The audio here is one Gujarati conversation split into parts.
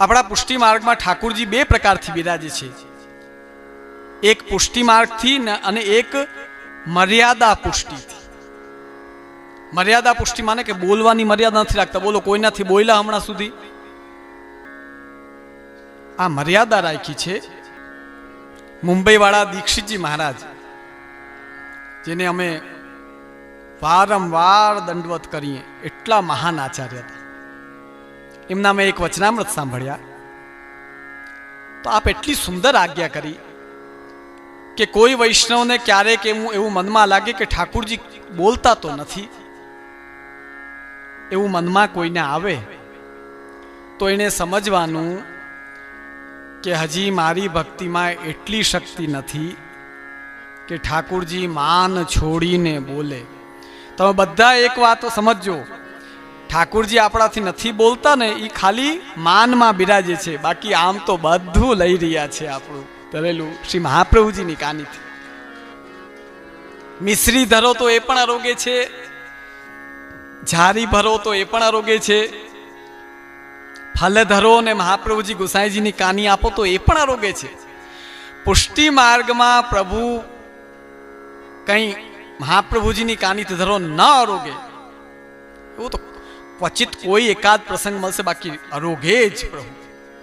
આપણા પુષ્ટિ માર્ગમાં ઠાકુરજી બે પ્રકારથી બિરાજે છે. એક પુષ્ટિ માર્ગથી અને એક મર્યાદા પુષ્ટિથી. મર્યાદા પુષ્ટિ માને કે બોલવાની મર્યાદા નથી રાખતા. બોલો, કોઈનાથી બોલ્યા હમણાં સુધી? આ મર્યાદા રાખી છે મુંબઈવાળા દીક્ષિતજી મહારાજ, જેને અમે વારંવાર દંડવત કરીએ. એટલા મહાન આચાર્ય હતા. એમના મેં એક વચનામૃત સાંભળ્યા. તો આપ એટલી સુંદર આજ્ઞા કરી કે કોઈ વૈષ્ણવને ક્યારેક એવું એવું મનમાં લાગે કે ઠાકુરજી બોલતા તો નથી. એવું મનમાં કોઈને આવે તો એને સમજવાનું કે હજી મારી ભક્તિમાં એટલી શક્તિ નથી કે ઠાકુરજી માન છોડીને બોલે. તમે બધા એક વાત સમજજો. ઠાકુરજી આપણાથી નથી બોલતા ને એ ખાલી માનમાં બિરાજે છે. બાકી આમ તો બધું લઈ રહ્યા છે આપણું ધરેલું શ્રી મહાપ્રભુજીની કાનીથી. મિશ્રી ધરો તો એ પણ આરોગે છે, ઝારી ભરો તો એ પણ આરોગે છે, ફલ ધરો ને મહાપ્રભુજી ગુસાઈજીની કાની આપો તો એ પણ આરોગે છે. પુષ્ટિ માર્ગમાં પ્રભુ કંઈ મહાપ્રભુજીની કાની ધરો ન આરોગે. એવું તો ક્વચિત કોઈ એકાદ પ્રસંગ મળશે બાકી આરોગે જ પ્રભુ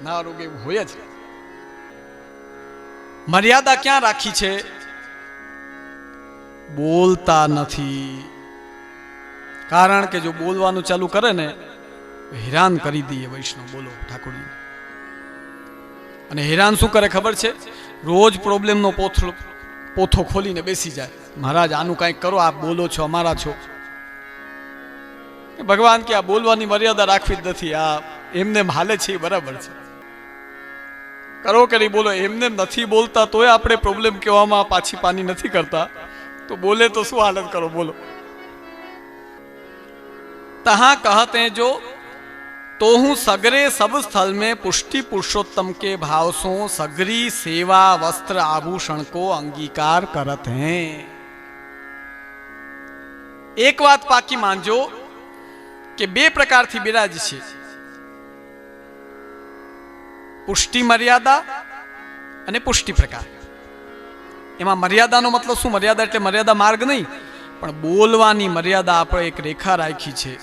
ના અરોગે હોય જ મર્યાદા ક્યાં રાખી છે બોલતા નથી કારણ કે જો બોલવાનું ચાલુ કરે ને હેરાન કરી દઈએ વૈષ્ણવ બોલો ઠાકોરજી અને હેરાન શું કરે ખબર છે રોજ પ્રોબ્લેમનો પોથળો પોથો ખોલીને બેસી જાય મહારાજ આનું કાંઈક કરો આપ બોલો છો અમારા છો। ભગવાન કે આ બોલવાની મર્યાદા રાખવી જ નથી આ એમને હાલે છે એ બરાબર છે કરો કરી બોલો એમને નથી બોલતા તોય આપણે પ્રોબ્લેમ કહેવામાં પાછી પાની નથી કરતા તો બોલે તો શું હાલત કરો બોલો તહાं कहते हैं जो तो हूं सगरे सब स्थल में पुष्टि पुरुषोत्तम के भाव सो सगरी सेवा वस्त्र आभूषण को अंगीकार करत हैं એક વાત પાકી માનજો કે બે પ્રકારથી બિરાજ છે. પુષ્ટિ મર્યાદા અને પુષ્ટિ પ્રકાર. એમાં મર્યાદાનો મતલબ શું? મર્યાદા એટલે મર્યાદા માર્ગ નહીં, પણ બોલવાની મર્યાદા આપણે એક રેખા રાખી છે.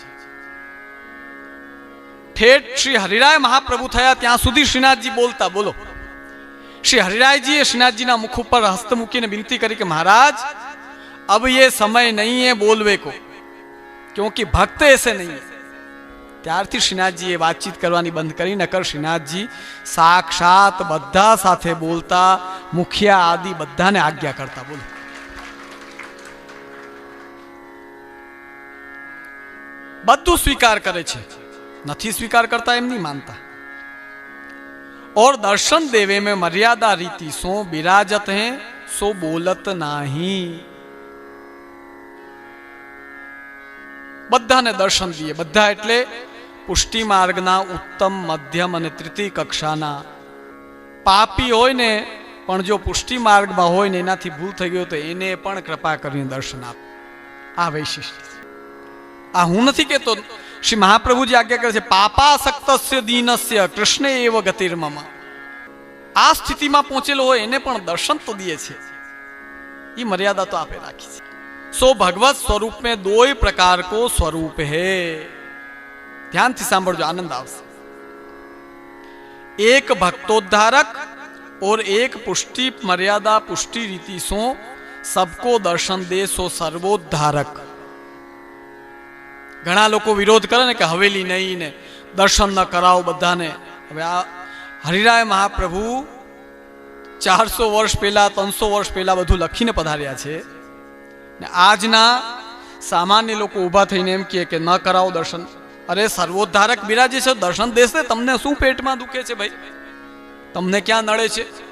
ઠેઠ શ્રી હરિરાય મહાપ્રભુ થયા ત્યાં સુધી શ્રીનાથજી બોલતા, બોલો. શ્રી હરિરાયજી એ શ્રીનાથજીના મુખ ઉપર હસ્ત મૂકીને વિનંતી કરી કે મહારાજ, અબ યે સમય નહીં હે બોલવે કો. क्योंकि भक्त ऐसे नहीं है ત્યારથી શ્રીનાથજીએ વાતચીત કરવાની બંધ કરી નકર શ્રીનાથજી સાક્ષાત બધા સાથે બોલતા મુખિયા આદિ બધાને આજ્ઞા કરતા બોલો બધું સ્વીકાર કરે છે નથી સ્વીકાર કરતા એમ નહીં માનતા और दर्शन देवे में मर्यादा रीति सो विराजत हैं सो बोलत नाही બધાને દર્શન દઈએ. બધા એટલે પુષ્ટિ માર્ગના ઉત્તમ, મધ્યમ અને તૃતીય કક્ષાના. પાપી હોય ને, પણ જો પુષ્ટિ માર્ગમાં હોય ને, એનાથી ભૂલ થઈ ગયો તો એને પણ કૃપા કરીને દર્શન આપ. આ વૈશિષ્ટ. આ હું નથી કહેતો. શ્રી મહાપ્રભુજી આજ્ઞા કરે છે, પાપાસક્તસ્ય દીનસ્ય કૃષ્ણ એવ ગતિર્મમ. આ સ્થિતિમાં પહોંચેલો હોય એને પણ દર્શન તો દે છે. એ મર્યાદા તો આપે રાખી છે. सो भगवत स्वरूप में दो ही प्रकार को स्वरूप है ध्यान થી સાંભળજો આનંદ આવશે एक भक्तोद्धारक और एक पुष्टि मर्यादा पुष्टि रीति सो सबको दर्शन दे सो सर्वोद्धारक ઘણા લોકો વિરોધ કરે ને કે હવેલી નહીં ને દર્શન ન કરાવો બધાને હવે આ હરિરાય મહાપ્રભુ ચારસો વર્ષ પહેલા ત્રણસો વર્ષ પહેલા બધું લખીને પધાર્યા છે આજના સામાન્ય લોકો ઊભા થઈને એમ કહે કે ન કરાવો દર્શન. અરે સર્વોદ્ધારક બિરાજે છે, દર્શન દેશે, તમને શું પેટમાં દુખે છે ભાઈ? તમને ક્યાં નડે છે?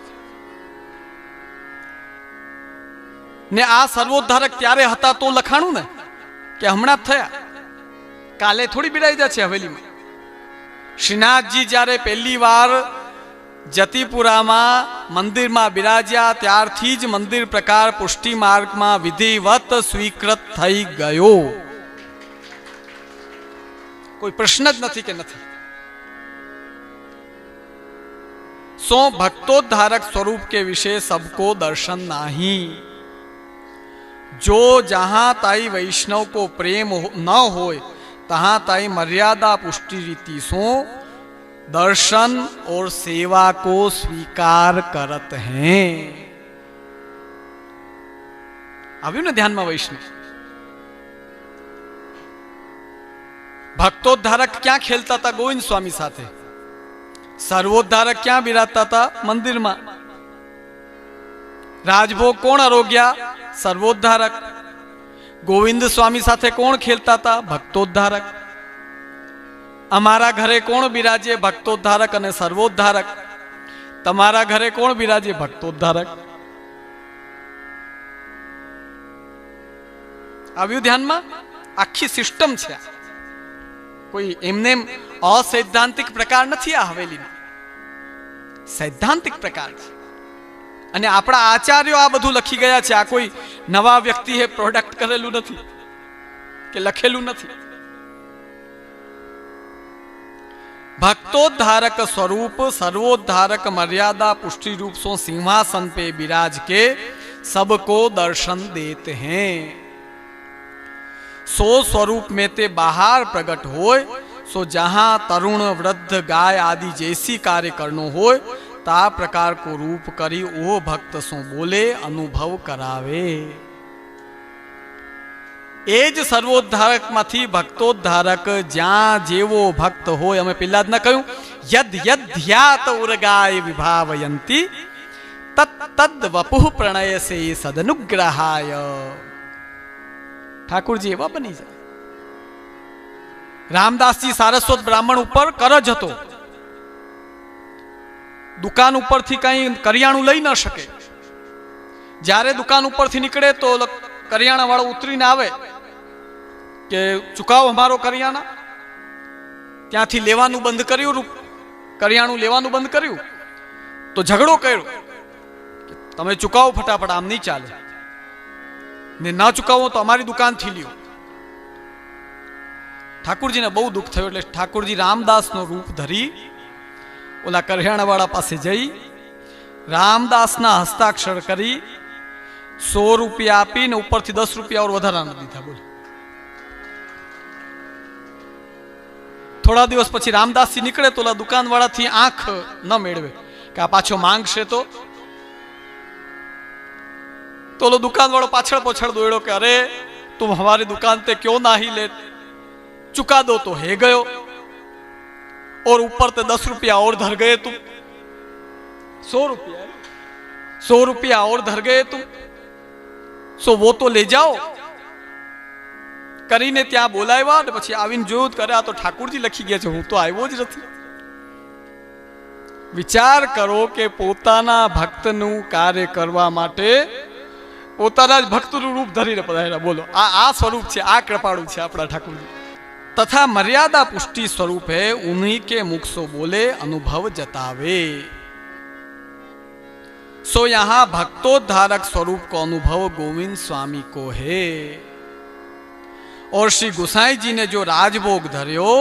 ને આ સર્વોદ્ધારક ત્યારે હતા તો લખાણું ને, કે હમણાં જ થયા. કાલે થોડી બિરાઈ છે હવેલીમાં. શ્રીનાથજી જ્યારે પહેલી વાર જતીપુરામાં મંદિરમાં બિરાજ્યા ત્યારથી જ મંદિર પ્રકાર પુષ્ટિ માર્ગમાં વિધિવત સ્વીકૃત થઈ ગયો કોઈ પ્રશ્ન જ નથી કે નથી सो भक्तोद्धारक स्वरूप के विषय सबको दर्शन नहीं जो जहां ताई वैष्णव को प्रेम हो, न होए तहां ताई मर्यादा पुष्टि रीति सो दर्शन और सेवा को स्वीकार करत हैं આવ્યું ને ધ્યાનમાં વૈષ્ણવ ભક્તોદ્ધારક ક્યાં ખેલતા હતા ગોવિંદ સ્વામી સાથે સર્વોદ્ધારક ક્યાં બિરાજતા હતા મંદિરમાં રાજભોગ કોણ આરોગ્યા સર્વોદ્ધારક ગોવિંદ સ્વામી સાથે કોણ ખેલતા હતા ભક્તોદ્ધારક અમારા ઘરે કોણ બિરાજે ભક્તોદ્ધારક અને સર્વોદ્ધારક? તમારા ઘરે કોણ બિરાજે ભક્તોદ્ધારક? આવ્યું ધ્યાનમાં? આખી સિસ્ટમ છે. કોઈ એમને અસૈદ્ધાંતિક પ્રકાર નથી આ હવેલીનો. સૈદ્ધાંતિક પ્રકાર છે. અને આપણા આચાર્યો આ બધું લખી ગયા છે. આ કોઈ નવા વ્યક્તિએ પ્રોડક્ટ કરેલું નથી કે લખેલું નથી. भक्तोद्धारक स्वरूप, सर्वोद्धारक मर्यादा, पुष्टि रूप सो सिंहासन पे विराज के सबको दर्शन देते हैं। सो स्वरूप में ते बाहर प्रकट होय सो जहाँ तरुण, वृद्ध, गाय आदि जैसी कार्य करनो होय ता प्रकार को रूप करी ओ भक्त सो बोले, अनुभव करावे। એ જ સર્વોદ્ધારકમાંથી ભક્તોદ્ધારક જ્યાં જેવો ભક્ત હોય, અમે પેલા જ ન કહ્યું, યદ યદ ધ્યાત ઉર્ગાય વિભાવયંતી, તત તદ વપુઃ પ્રણયસે સદનુગ્રહાય. ઠાકુરજી એવા બની જાય. રામદાસજી સારસ્વત બ્રાહ્મણ ઉપર કરજ હતો. દુકાન ઉપરથી કઈ કરિયાણું લઈ ન શકે. જ્યારે દુકાન ઉપરથી નીકળે તો કરિયાણા વાળો ઉતરીને આવે. કે ચુકાવો અમારો કરિયાણા? ત્યાંથી લેવાનું બંધ કર્યું કરિયાણું લેવાનું બંધ કર્યું? તો ઝઘડો કર્યો તમે ચુકાવો ફટાફટ, આમ નહીં ચાલે. ને ના ચુકાવો તો અમારી દુકાનથી લ્યો. ઠાકુરજીને બહુ દુઃખ થયું એટલે ઠાકુરજી રામદાસનો રૂપ ધરી ઓલા કરિયાણાવાળા પાસે જઈ રામદાસના હસ્તાક્ષર કરી સો રૂપિયા આપીને ઉપરથી દસ રૂપિયા વધારાના દીધા, બોલો. थोड़ा दिवस पीछे रामदास निकले तो दुकान वाला थी आँख न मेड़े क्या पाछो मांग से तो तो लो दुकान वालों पाछड़ पोछड़ दौड़ो कि अरे तुम हमारी दुकान ते क्यों नहीं ले चुका दो तो है गयो और ऊपर ते दस रुपया और धर गए तुम सौ रुपया सौ रुपया और धर गए तुम सो वो तो ले जाओ કરીને ત્યાં બોલાવ્યા ને પછી આવીને જોયું તો કરે આ તો ઠાકુરજી લખી ગયા છે હું તો આવ્યો જ નથી વિચાર કરો કે પોતાના ભક્તનું કાર્ય કરવા માટે પોતાના જ ભક્તનું રૂપ ધરીને પધાર્યા બોલો આ આ સ્વરૂપ છે આ કૃપાળુ છે આપણા ઠાકુરજી તથા મર્યાદા પુષ્ટિ સ્વરૂપ है उन्हीं के मुख सो बोले अनुभव जतावे सो यहां भक्तोद्धारक स्वरूप को अनुभव गोविंद स्वामी को है और श्री गुसाई जी ने जो राजभोग धर्यो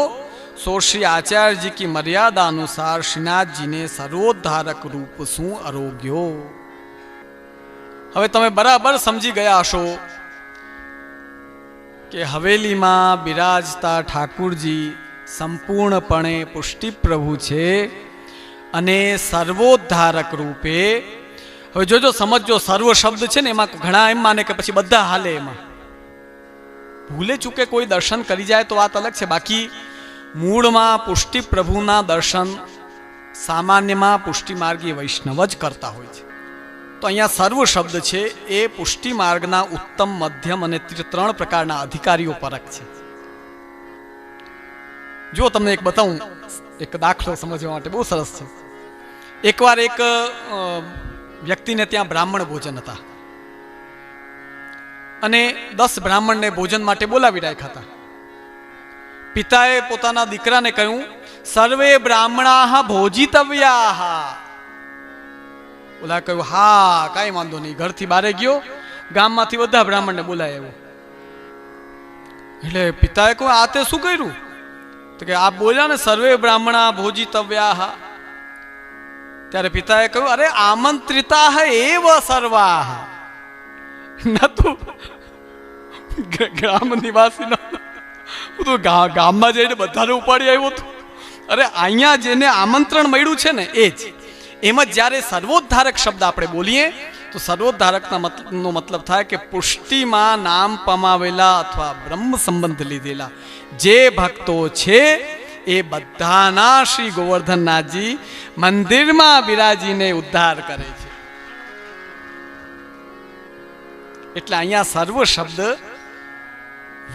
सो श्री आचार्य जी की मर्यादा अनुसार श्रीनाथ जी ने સર્વોદ્ધારક રૂપ શું આરોગ્યો હવે તમે બરાબર સમજી ગયા હશો કે હવેલીમાં બિરાજતા ઠાકુરજી સંપૂર્ણપણે પુષ્ટિ પ્રભુ છે અને સર્વોદ્ધારક રૂપે હવે જોજો સમજો સર્વ શબ્દ છે ને એમાં ઘણા એમ માને કે પછી બધા હાલે એમાં ભૂલે ચૂકે કોઈ દર્શન કરી જાય તો વાત અલગ છે. બાકી મૂળમાં પુષ્ટિ પ્રભુના દર્શન સામાન્યમાં પુષ્ટિ માર્ગી વૈષ્ણવ જ કરતા હોય છે. તો અહીંયા સર્વ શબ્દ છે, એ પુષ્ટિ માર્ગના ઉત્તમ, મધ્યમ અને ત્રણ પ્રકારના અધિકારીઓ પરક છે. જો તમને એક બતાવું, એક દાખલો સમજવા માટે બહુ સરસ છે. એકવાર એક વ્યક્તિને ત્યાં બ્રાહ્મણ ભોજન હતા. અને દસ બ્રાહ્મણને ભોજન માટે બોલાવી રાખ્યા હતા. પિતાએ પોતાના દીકરાને કહ્યું, સર્વે બ્રાહ્મણા ભોજિતવ્યા. ઓલા કહ્યું, હા, કાંઈ વાંધો નહીં, ઘરથી બારે ગયો, ગામમાંથી બધા બ્રાહ્મણને બોલાય આવ્યો. એટલે પિતાએ કહ્યું, આ તે શું કર્યું? તો કે આ બોલ્યા ને, સર્વે બ્રાહ્મણા ભોજિતવ્યા. ત્યારે પિતાએ કહ્યું, અરે, આમંત્રિતા એવ સર્વા. નતું. ગ્રામ નિવાસી હું તો ગામમાં જઈને બધાને ઉપાડી આવ્યો હતું. અરે, અહીંયા જેને આમંત્રણ મળ્યું છે ને, એ જ. એમ જ્યારે સર્વોદ્ધારક શબ્દ આપણે બોલીએ, તો સર્વોદ્ધારકના મતલબનો મતલબ થાય કે પુષ્ટિમાં નામ પમાવેલા અથવા બ્રહ્મ સંબંધ લીધેલા. જે ભક્તો છે, એ બધાના શ્રી ગોવર્ધનનાથજી મંદિરમાં બિરાજીને ઉદ્ધાર કરે છે. એટલે અહીંયા સર્વ શબ્દ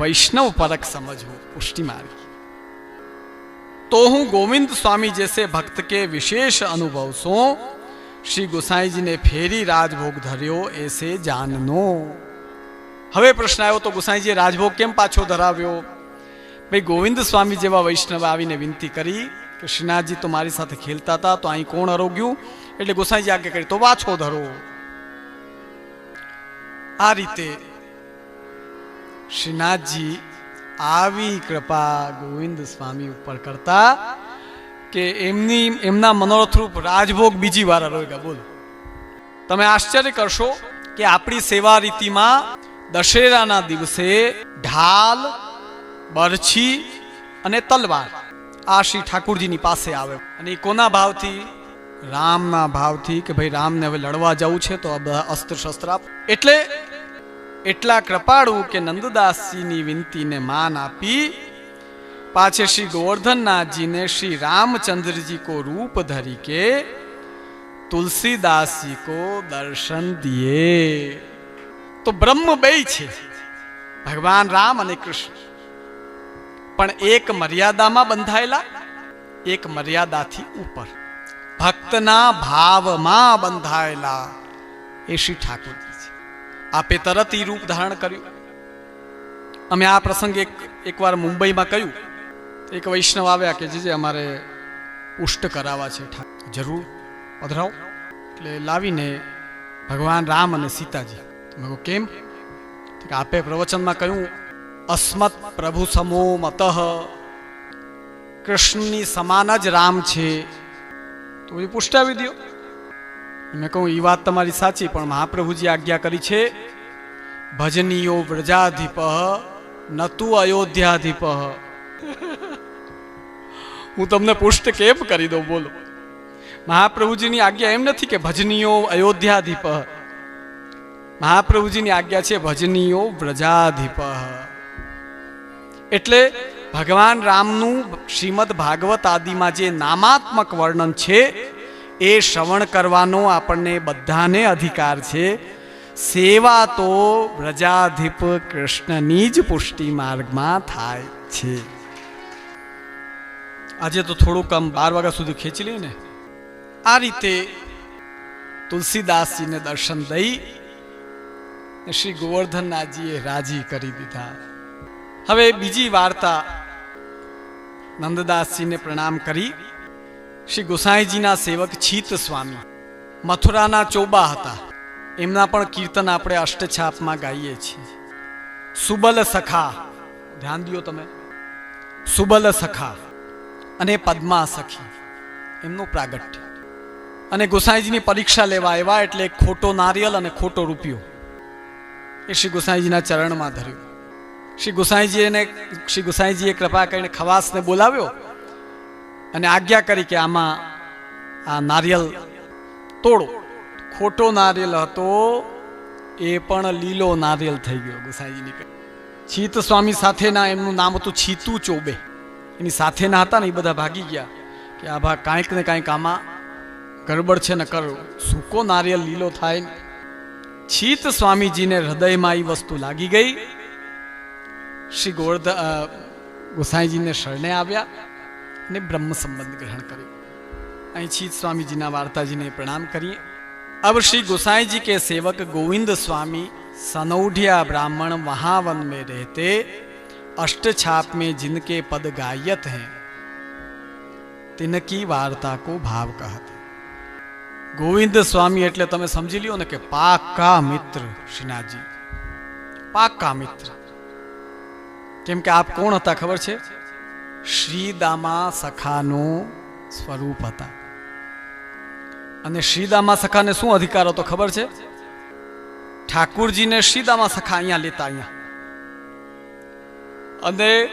વૈષ્ણવ પરક સમજવું પુષ્ટિ માર્ગી તો હું ગોવિંદ સ્વામી જેસે ભક્ત કે વિશેષ અનુભવ છું, શ્રી ગોસાઈજીને ફેરી રાજભોગ ધર્યો એસે જાનનો. હવે પ્રશ્ન આવ્યો તો ગુસાઈજીએ રાજભોગ કેમ પાછો ધરાવ્યો? ભાઈ ગોવિંદ સ્વામી જેવા વૈષ્ણવ આવીને વિનંતી કરી કે તો મારી સાથે ખેલતા હતા, તો અહીં કોણ અરોગ્યું એટલે ગોસાઈજી આગળ કરી, તો પાછો ધરો. આ રીતે શ્રીનાથજી આવી કૃપા ગોવિંદ સ્વામી ઉપર કરતા કે એમની, એમના મનોરથરૂપ રાજભોગ બીજી વાર રોગ્યા બોલો. તમે આશ્ચર્ય કરશો કે આપણી સેવા રીતિમાં દશેરાના દિવસે ઢાલ, બરછી અને તલવાર આ શ્રી ઠાકુરજીની પાસે આવે. અને એ કોના ભાવથી? રામના ભાવથી કે ભાઈ, રામને હવે લડવા જવું છે તો આ અસ્ત્ર શસ્ત્ર એટલે એટલા કૃપાળુ કે નંદદાસજીની વિનંતીને માન આપી પાછે શ્રી ગોવર્ધનનાથજીને શ્રી રામચંદ્રજી કો રૂપ ધરી કે તુલસીદાસજી કો દર્શન દિયે તો બ્રહ્મ બે છે. ભગવાન રામ અને કૃષ્ણ. પણ એક મર્યાદામાં બંધાયેલા, એક મર્યાદાથી ઉપર. ભક્તના ભાવમાં બંધાયેલા એ શ્રી ઠાકોરજી. આપે તરત ઈ રૂપ ધારણ કર્યું. અમે આ પ્રસંગે એક, એકવાર મુંબઈમાં કહ્યું, એક વૈષ્ણવ આવ્યા કે જે અમારે પુષ્ટ કરાવવા છે જરૂર, પધરાવો. એટલે લાવીને ભગવાન રામ અને સીતાજી. મેં કેમ? કે આપે પ્રવચનમાં કહ્યું, અસ્મત પ્રભુ સમો મત, કૃષ્ણની સમાન જ રામ છે. તો એ પુષ્ટાવી દો મેં કહું એ વાત તમારી સાચી, પણ મહાપ્રભુજી આજ્ઞા કરી છે, ભજનીયો વ્રજાધિપ, નતુ અયોધ્યાધિપ. હું તમને પુષ્ટ કેમ કરી દઉં, બોલો. મહાપ્રભુજીની આજ્ઞા એમ નથી કે ભજનીયો અયોધ્યાધિપ. મહાપ્રભુજીની આજ્ઞા છે ભજનીયો વ્રજાધિપ. એટલે ભગવાન રામનું શ્રીમદ ભાગવત આદિમાં જે નામાત્મક વર્ણન છે એ શ્રવણ કરવાનો આપણને બધાને અધિકાર છે. સેવા તો પ્રજાધિપ કૃષ્ણની જ પુષ્ટિ માર્ગમાં થાય છે. આજે તો થોડુંક આમ બાર વાગ્યા સુધી ખેંચી લઈએ ને? આ રીતે તુલસીદાસજીને દર્શન દઈ શ્રી ગોવર્ધનનાથજીએ રાજી કરી દીધા. હવે બીજી વાર્તા નંદદાસજીને પ્રણામ કરી. શ્રી ગોસાઈજીના સેવક છીત સ્વામી. મથુરાના ચોબા હતા. એમના પણ કીર્તન આપણે અષ્ટછાપમાં ગાઈએ છીએ. સુબલ સખા, ધ્યાન દો તમે. સુબલ સખા અને પદ્મા સખી, એમનું પ્રાગટ્ય. અને ગોસાઈજીની પરીક્ષા લેવા આવ્યા એટલે ખોટો નારિયેલ અને ખોટો રૂપિયો. એ શ્રી ગોસાઈજીના ચરણમાં ધર્યું. શ્રી ગોસાઈજીને શ્રી ગોસાઈજીએ કૃપા કરીને ખવાસને બોલાવ્યો. અને આજ્ઞા કરી કે આમાં આ નારિયેલ તોડો. ખોટો નારિયેલ હતો, એ પણ લીલો નારિયેલ થઈ ગયો ગોસાઈજીની છીત સ્વામી સાથેના એમનું નામ હતું છીતુ ચોબે. એની સાથેના હતા ને એ બધા ભાગી ગયા કે આ ભા કાંઈક ને કાંઈક આમાં ગડબડ છે ને કર, સૂકો નારિયેલ લીલો થાય. છીત સ્વામીજીને હૃદયમાં એ વસ્તુ લાગી ગઈ. શ્રી ગોવર્ધ ગોસાઈજીને શરણે આવ્યા. ने ब्रह्म संबंध ग्रहण करे। स्वामी जी वार्ता जी ने प्रणाम करिए। अब श्री गोसाई जी के सेवक गोविंद स्वामी सनौढ़िया ब्राह्मण महावन में रहते अष्ट छाप में जिनके पद गायत हैं, तिनकी वार्ता को भाव कहते। गोविंद स्वामी एट ते समझ लियो ने के पाक का मित्र श्रीनाथ जी पाक का मित्र। केम के आप कौन था खबर छे? શ્રીદામા સખાનું સ્વરૂપ હતા. અને શ્રીદામા સખાને શું અધિકાર હતો ખબર છે? ઠાકુરજીને શ્રીદામા સખા અહીંયા લેતા અહીંયા. અને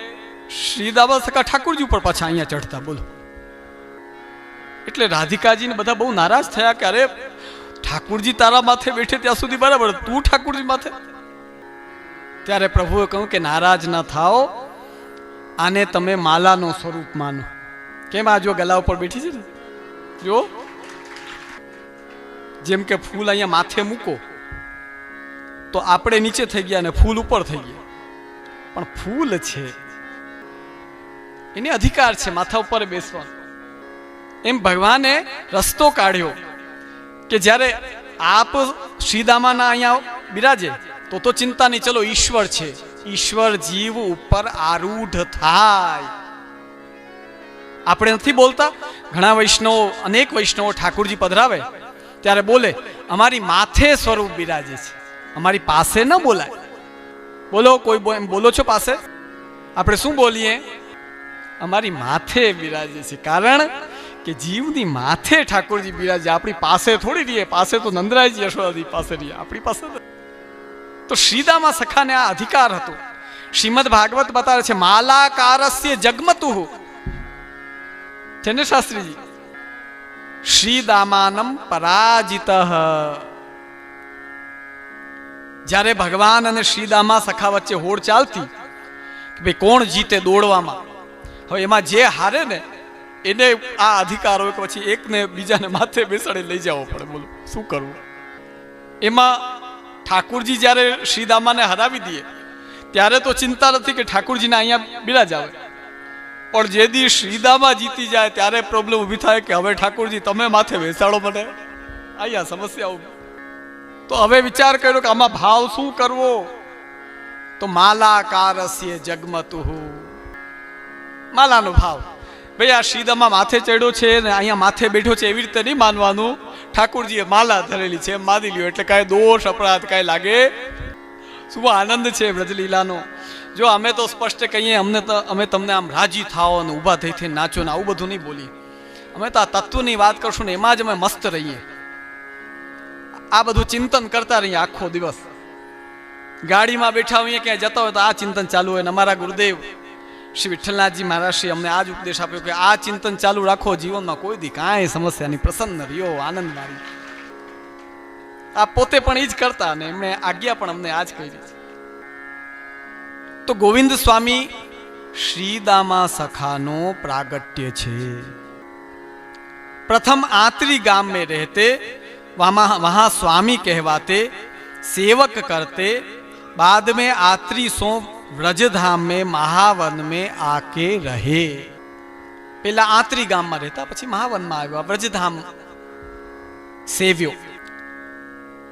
શ્રીદામા સખા ઠાકુરજી ઉપર પાછા અહીંયા ચડતા બોલો. એટલે રાધિકાજીને બધા બહુ નારાજ થયા કે અરે, ઠાકુરજી તારા માથે બેઠે ત્યાં સુધી બરાબર, તું ઠાકુરજી માથે? ત્યારે પ્રભુએ કહ્યું કે નારાજ ના થાઓ આને તમે માલાનો સ્વરૂપ માનો. કેમ આ જો ગલા ઉપર બેઠી છે ને? જો. જેમ કે ફૂલ અહીંયા માથે મૂકો, તો આપણે નીચે થઈ ગયા અને ફૂલ ઉપર થઈ ગયા. પણ ફૂલ છે. એને અધિકાર છે માથા ઉપર બેસવાનો. એમ ભગવાને રસ્તો કાઢ્યો કે જ્યારે આપ શ્રીદામાના અહીંયા બિરાજે, તો તો ચિંતા નહીં, ચલો ઈશ્વર છે. ઈશ્વર જીવ ઉપર આરૂઢ થાય. આપણે નથી બોલતા? ઘણા વૈષ્ણવો, અનેક વૈષ્ણવો ઠાકુરજી પધરાવે, ત્યારે બોલે, અમારી માથે સ્વરૂપ બિરાજે છે. અમારી પાસે ન બોલાય. બોલો, કોઈ એમ બોલો છો પાસે? આપણે શું બોલીએ? અમારી માથે બિરાજે છે. કારણ કે જીવની માથે ઠાકોરજી બિરાજે. આપણી પાસે થોડી રહીએ, પાસે તો નંદરાયજી યશોદાજી પાસે રહીએ. આપણી પાસે. તો શ્રીદામા સખાને આ અધિકાર હતો. શ્રીમદ ભાગવત બતાવે છે, માલાકારસ્ય જગમતુ. છે ને શાસ્ત્રીજી? શ્રીદામાનમ પરાજિત. જ્યારે ભગવાન અને શ્રીદામા સખા વચ્ચે હોડ ચાલતી, કે ભાઈ કોણ જીતે દોડવામાં? હવે એમાં જે હારે ને, એને આ અધિકાર હોય કે પછી એકને બીજાને માથે બેસાડી લઈ જવો પડે. બોલો, શું કરવું? એમાં ઠાકુરજી જ્યારે શ્રીદામાને હરાવી દે, ત્યારે તો ચિંતા નથી કે ઠાકુરજીને અહીંયા બિરાજાવે પણ જે દી શ્રીદામા જીતી જાય, ત્યારે પ્રોબ્લેમ ઊભી થાય કે હવે ઠાકુરજી, તમે માથે બેસાડો મને. અહીંયા સમસ્યા ઊભી. તો હવે વિચાર કર્યો કે આમાં ભાવ શું કરવો? તો માલાકારસ્ય જગમતુ માલાનો ભાવ. ભાઈ, આ શ્રીદામા માથે ચડ્યો છે ને અહીંયા માથે બેઠો છે એવી રીતે નહીં માનવાનું. ઠાકુરજીએ માલા ધરેલી છે, એમ માની લ્યો. એટલે કાંઈ દોષ, અપરાધ કાંઈ લાગે. શું આનંદ છે વ્રજલીલાનો? જો અમે તો સ્પષ્ટ કહીએ, અમને તો અમે તમને આમ રાજી થાઓ ને ઊભા થઈ થઈને નાચો ને આવું બધું નહીં બોલીએ. અમે તો આ તત્વની વાત કરશું ને એમાં જ અમે મસ્ત રહીએ. આ બધું ચિંતન કરતા રહીએ આખો દિવસ. ગાડીમાં બેઠા હોઈએ, ક્યાંય જતા હોય તો આ ચિંતન ચાલુ હોય ને અમારા ગુરુદેવ શ્રી વિઠ્ઠલનાથજી મહારાજશ્રી અમને આ જ ઉપદેશ આપ્યો કે આ ચિંતન ચાલુ રાખો, જીવનમાં કોઈ દી કાંઈ સમસ્યા નહીં પ્રસન્ન રહ્યો, આનંદ મારી. આ પોતે પણ એ જ કરતા અને એમણે આજ્ઞા પણ અમને આ જ કહી કરી તો ગોવિંદ સ્વામી, શ્રીદામા સખાનો પ્રાગટ્ય છે. પ્રથમ આત્રી ગામ મેં રહેતે વહાં સ્વામી કહેવાતે, સેવક કરતે બાદ મેં આત્રી સોંપ વ્રજધામ મેં મહાવન મેં આકે રહે. પેલા આંતરી ગામમાં રહેતા, પછી મહાવનમાં આવ્યા. વ્રજધામ સેવ્યો.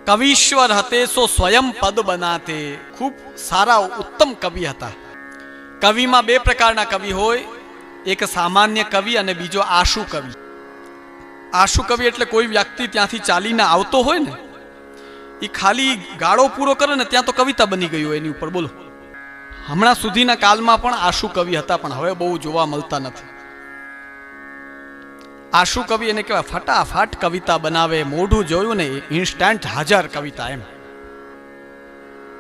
કવિશ્વર હતે સો સ્વયં પદ બનાતે. ખૂબ સારા, ઉત્તમ કવિ હતા. કવિમાં બે પ્રકારના કવિ હોય. એક સામાન્ય કવિ અને બીજો આશુ કવિ. આશુ કવિ એટલે કોઈ વ્યક્તિ ત્યાંથી ચાલીને આવતો હોય ને એ ખાલી ગાળો પૂરો કરે ને ત્યાં તો કવિતા બની ગઈ એની ઉપર. બોલો. હમણાં સુધીના કાલમાં પણ આશુ કવિ હતા, પણ હવે બહુ જોવા મળતા નથી. આશુ કવિ એને કહેવાય, ફટાફટ કવિતા બનાવે, મોઢું જોયું ને ઇન્સ્ટન્ટ હાજર કવિતા એમ.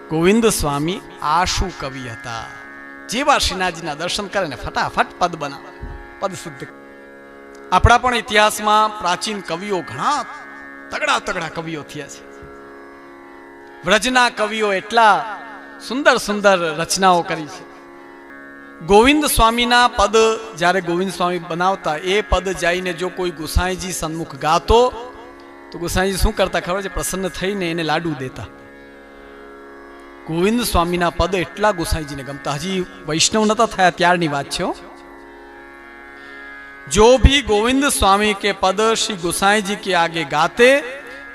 ગોવિંદ સ્વામી આશુ કવિ હતા. જેવા શ્રીનાથજીના દર્શન કરે ને ફટાફટ પદ બનાવે, પદ શુદ્ધ આપણા પણ ઇતિહાસમાં પ્રાચીન કવિઓ ઘણા તગડા તગડા કવિઓ થયા છે. વ્રજના કવિઓ એટલા સુંદર સુંદર રચનાઓ કરી છે ગોવિંદ સ્વામીના પદ જ્યારે ગોવિંદ સ્વામી બનાવતા એ પદ જઈને જો કોઈ ગુસાઈજી સન્મુખ ગાતો તો ગુસાઈજી શું કરતા ખબર છે પ્રસન્ન થઈને એને લાડુ દેતા ગોવિંદ સ્વામીના પદ એટલા ગુસાઈજીને ગમતા હજી વૈષ્ણવ નતા થયા ત્યારની વાત છે હો जो भी गोविंद स्वामी के पद श्री गोसाई जी के आगे गाते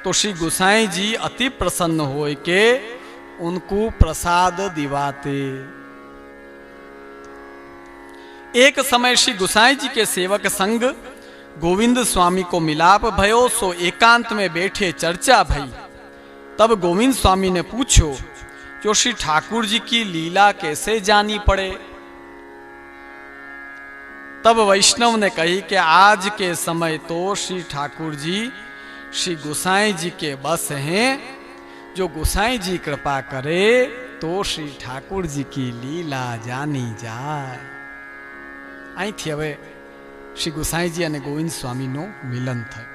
तो श्री गोसाई जी अति प्रसन्न होए के उनको प्रसाद दिवाते। एक समय श्री गोसाई जी के सेवक संग गोविंद स्वामी को मिलाप भयो, सो एकांत में बैठे चर्चा भई। तब गोविंद स्वामी ने पूछो जो श्री ठाकुर जी की लीला कैसे जानी पड़े? तब वैष्णव ने कही कि आज के समय तो श्री ठाकुर जी, श्री गोसाई जी के बस हैं। જો ગોસાઈજી કૃપા કરે, તો શ્રી ઠાકોરજી કી લીલા જાની જાય. અહીંથી હવે શ્રી ગોસાઈજી અને ગોવિંદ સ્વામીનું મિલન થયું.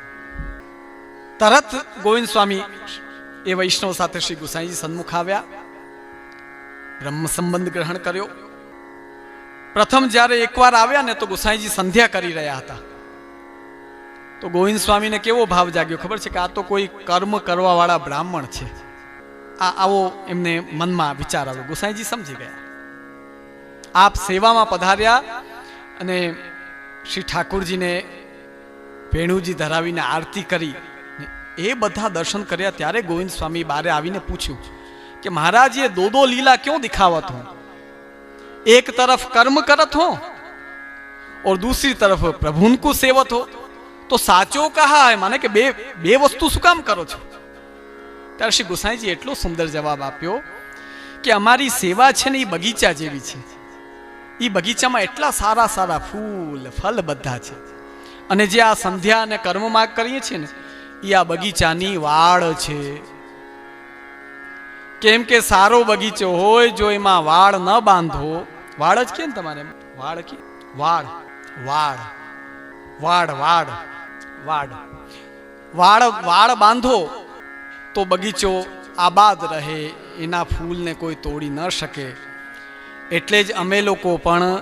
તરત ગોવિંદ સ્વામી એ વૈષ્ણવ સાથે શ્રી ગુસાઈજી સન્મુખ આવ્યા. બ્રહ્મ સંબંધ ગ્રહણ કર્યો. પ્રથમ જ્યારે એકવાર આવ્યા ને તો ગુસાઈજી સંધ્યા કરી રહ્યા હતા. તો ગોવિંદ સ્વામીને કેવો ભાવ જાગ્યો? ખબર છે કે આ તો કોઈ કર્મ કરવાવાળા બ્રાહ્મણ છે. આ આવો એમને મનમાં વિચાર આવ્યો ગુસાઈજી સમજી ગયા આપ સેવામાં પધાર્યા અને શ્રી ઠાકુરજીને વેણુજી ધરાવીને આરતી કરી ને એ બધા દર્શન કર્યા ત્યારે ગોવિંદ સ્વામી બારે આવીને પૂછ્યું કે महाराज ये दो दो लीला क्यों दिखावत हो एक तरफ कर्म करत हो और दूसरी तरफ प्रभु को सेवत हो તો સાચો કહા હે માને કે બે બે વસ્તુ શું કામ કરો છો ત્યારે શ્રી ગુસાઈજી એટલો સુંદર જવાબ આપ્યો કે અમારી સેવા છે ને એ બગીચા જેવી છે. એ બગીચામાં એટલા સારા સારા ફૂલ, ફલ બધા છે. અને જે આ સંધ્યા અને કર્મમાં કરીએ છીએ ને એ આ બગીચાની વાડ છે. કેમ કે સારો બગીચો હોય જો એમાં વાળ ન બાંધો વાડ જ કે ને તમારે? વાળ કે? વાળ વાળ વાડ વાડ વાડ વાળ વાળ બાંધો તો બગીચો આબાદ રહે, એના ફૂલને કોઈ તોડી ન શકે. એટલે જ અમે લોકો પણ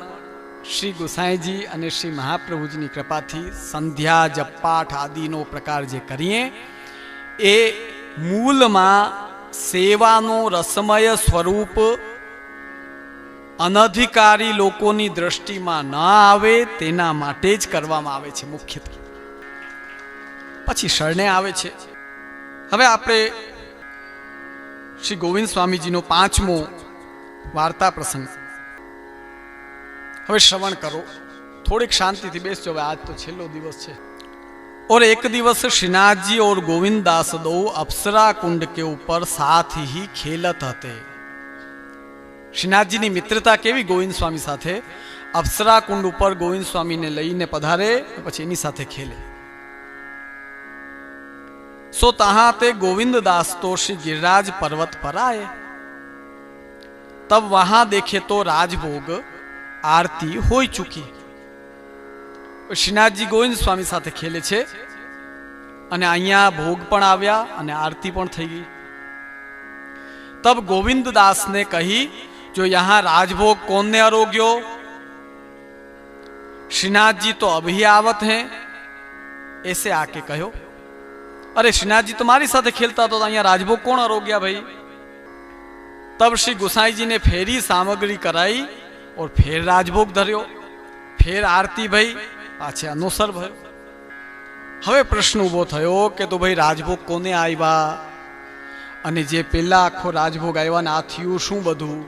શ્રી ગુસાઈજી અને શ્રી મહાપ્રભુજીની કૃપાથી સંધ્યા જપાઠ આદિનો પ્રકાર જે કરીએ, એ મૂલમાં સેવાનો રસમય સ્વરૂપ અનધિકારી લોકોની દ્રષ્ટિમાં ન આવે તેના માટે જ કરવામાં આવે છે મુખ્યત્વે. પછી શરણે આવે છે. હવે આપણે શ્રી ગોવિંદ સ્વામીજીનો પાંચમો વાર્તા પ્રસંગ હવે શ્રવણ કરો થોડીક શાંતિથી બેસજો હવે આજ તો છેલ્લો દિવસ છે और एक दिवस श्रीनाथ जी और गोविंद दास दो अप्सरा कुंड के ऊपर साथ ही खेलत हते શ્રીનાથજીની મિત્રતા કેવી ગોવિંદ સ્વામી સાથે અપ્સરા કુંડ ઉપર ગોવિંદ સ્વામીને લઈને પધારે પછી એની સાથે ખેલે सो तहां ते गोविंद दास तो श्री गिरिराज पर्वत पर आए तब वहां देखे तो राजभोग आरती हो चुकी શ્રીનાથજી ગોવિંદ સ્વામી સાથે ખેલે છે અને અહીંયા ભોગ પણ આવ્યા અને આરતી પણ થઈ ગઈ તબ ગોવિંદ દાસ ને કહી જો यहाँ राजभोग कौन ने आरोग्यो श्रीनाथ जी तो अभी आवत हैं ऐसे અરે શ્રીનાથજી તો મારી સાથે ખેલતા હતો અહીંયા રાજભોગ કોણ અરોગ્યા ભાઈ? તબ શ્રી ગુસાઈજીને ફેરી સામગ્રી કરાઈ ઓર ફેર રાજભોગ ધર્યો. ફેર આરતી ભાઈ, પાછે અનુસર ભયો. હવે પ્રશ્ન ઊભો થયો કે તો ભાઈ રાજભોગ કોને આવ્યા અને જે પેલા આખો રાજભોગ આવ્યા ને આ થયું શું બધું?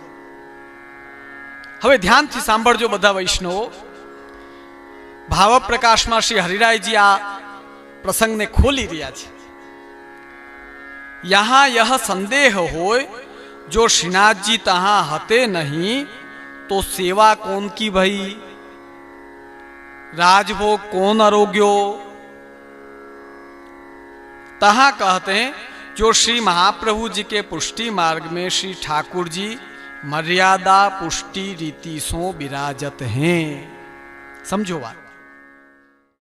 હવે ધ્યાનથી સાંભળજો બધા વૈષ્ણવો. ભાવ પ્રકાશમાં શ્રી હરિરાયજી આ પ્રસંગને ખોલી રહ્યા છે. यहाँ यह संदेह हो जो श्रीनाथ जी तहा हते नहीं तो सेवा कौन की भई? राजभोग कौन आरोग्यो तहा कहते हैं, जो श्री महाप्रभु जी के पुष्टि मार्ग में श्री ठाकुर जी मर्यादा पुष्टि रीति सो विराजत हैं। समझो बात।